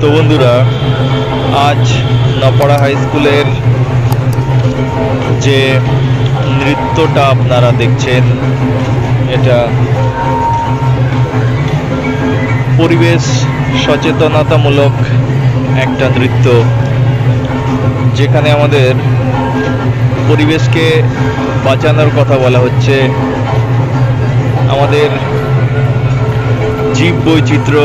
তো বন্ধুরা, আজ নপাড়া হাই স্কুলের যে নৃত্যটা আপনারা দেখছেন, এটা পরিবেশ সচেতনতামূলক একটা নৃত্য, যেখানে আমাদের পরিবেশকে বাঁচানোর কথা বলা হচ্ছে। আমাদের জীব বৈচিত্র্য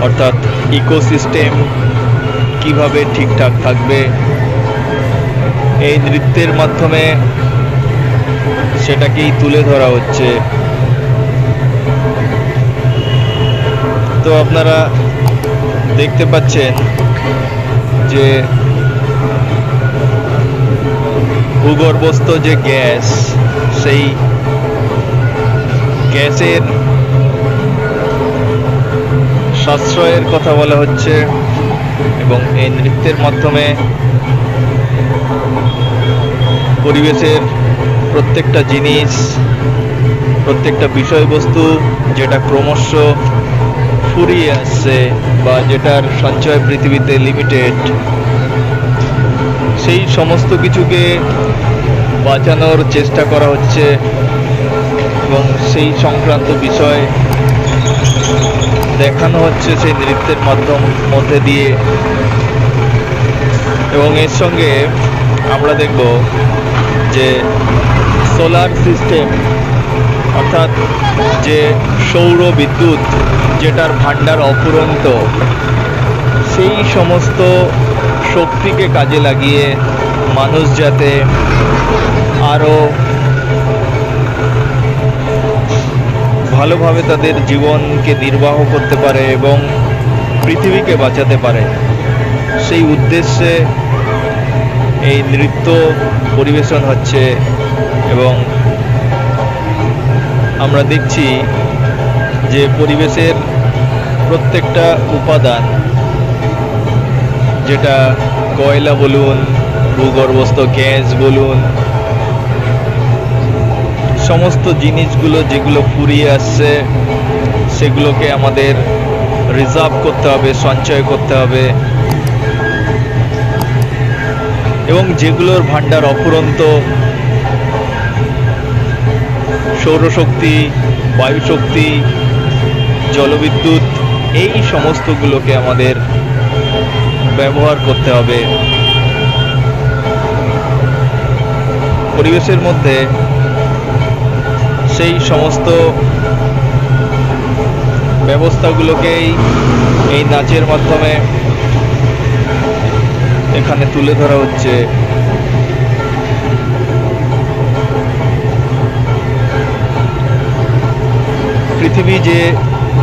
অর্থাৎ ইকোসিস্টেম কীভাবে ঠিকঠাক থাকবে, এই নৃত্যের মাধ্যমে সেটাকেই তুলে ধরা হচ্ছে। তো আপনারা দেখতে পাচ্ছেন যে ভূগর্ভস্থ যে গ্যাস, সেই গ্যাসের সাশ্রয়ের কথা বলা হচ্ছে এবং এই নৃত্যের মাধ্যমে পরিবেশের প্রত্যেকটা জিনিস, প্রত্যেকটা বিষয়বস্তু যেটা ক্রমশ ফুরিয়ে আসছে বা যেটার সঞ্চয় পৃথিবীতে লিমিটেড সেই সমস্ত কিছুকে বাঁচানোর চেষ্টা করা হচ্ছে এবং সেই সংক্রান্ত বিষয় দেখানো হচ্ছে সেই নৃত্যের মাধ্যম মধ্যে দিয়ে। এবং এর সঙ্গে আমরা দেখব যে সোলার সিস্টেম, অর্থাৎ যে সৌর বিদ্যুৎ যেটার ভাণ্ডার অফুরন্ত, সেই সমস্ত শক্তিকে কাজে লাগিয়ে মানুষ যাতে আরও ভালোভাবে তাদের জীবনকে নির্বাহ করতে পারে এবং পৃথিবীকে বাঁচাতে পারে। সেই উদ্দেশ্যে এই নৃত্য পরিবেশন হচ্ছে এবং আমরা দেখছি যে পরিবেশের প্রত্যেকটা উপাদান, যেটা কয়লা বলুন, ভূগর্ভস্থ গ্যাস বলুন সমস্ত জিনিসগুলো যেগুলো ফুরিয়ে আসছে, সেগুলোকে আমাদের রিজার্ভ করতে হবে, সঞ্চয় করতে হবে। এবং যেগুলোর ভাণ্ডার অফুরন্ত, সৌরশক্তি, বায়ুশক্তি, জলবিদ্যুৎ, এই সমস্তগুলোকে আমাদের ব্যবহার করতে হবে। পরিবেশের মধ্যে সেই সমস্ত ব্যবস্থাগুলোকেই এই নাচের মাধ্যমে এখানে তুলে ধরা হচ্ছে। পৃথিবী যে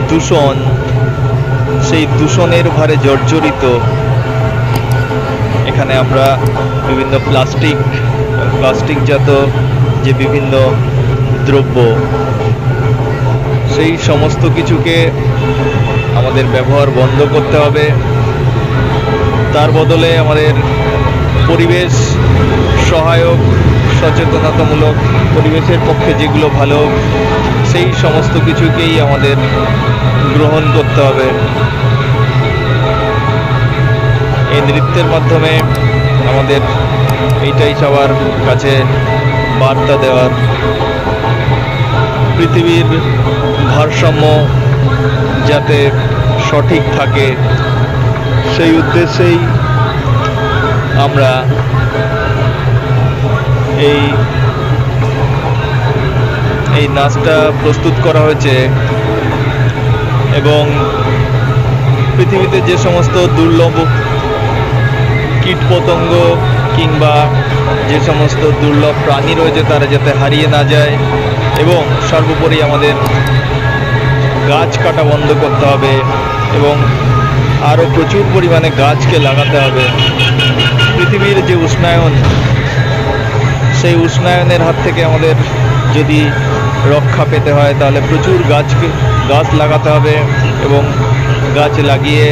দূষণ, সেই দূষণের ভারে জর্জরিত। এখানে আমরা বিভিন্ন প্লাস্টিক, প্লাস্টিকজাত যে বিভিন্ন দ্রব্য, সেই সমস্ত কিছুকে আমাদের ব্যবহার বন্ধ করতে হবে। তার বদলে আমাদের পরিবেশ সহায়ক, সচেতনতামূলক পরিবেশের পক্ষে যেগুলো ভালো, সেই সমস্ত কিছুকেই আমাদের গ্রহণ করতে হবে। এই নৃত্যের মাধ্যমে আমাদের এইটাই সবার কাছে বার্তা দেওয়ার পৃথিবীর ভারসাম্য যাতে সঠিক থাকে, সেই উদ্দেশ্যেই আমরা এই এই নাচটা প্রস্তুত করা হয়েছে এবং পৃথিবীতে যে সমস্ত দুর্লভ কীটপতঙ্গ কিংবা যে সমস্ত দুর্লভ প্রাণী রয়েছে তারা যাতে হারিয়ে না যায় এবং সর্বোপরি আমাদের গাছ কাটা বন্ধ করতে হবে এবং আরও প্রচুর পরিমাণে গাছকে লাগাতে হবে। পৃথিবীর যে উষ্ণায়ন, সেই উষ্ণায়নের হাত থেকে আমাদের যদি রক্ষা পেতে হয়, তাহলে প্রচুর গাছকে, গাছ লাগাতে হবে এবং গাছ লাগিয়ে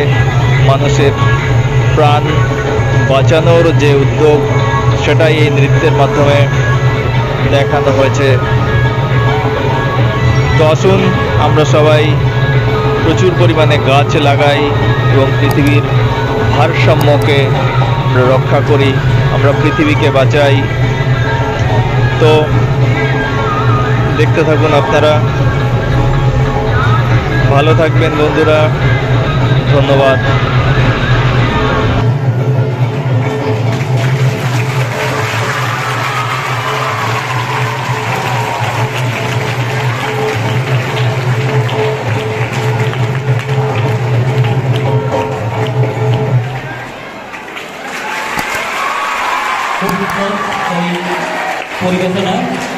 মানুষের প্রাণ বাঁচানোর যে উদ্যোগ, সেটাই এই নৃত্যের মাধ্যমে দেখানো হয়েছে। তো আসুন, আমরা সবাই প্রচুর পরিমাণে গাছ লাগাই এবং পৃথিবীর ভারসাম্যকে আমরা রক্ষা করি, আমরা পৃথিবীকে বাঁচাই। তো দেখতে থাকুন আপনারা। ভালো থাকবেন বন্ধুরা। ধন্যবাদ। 思い出せない？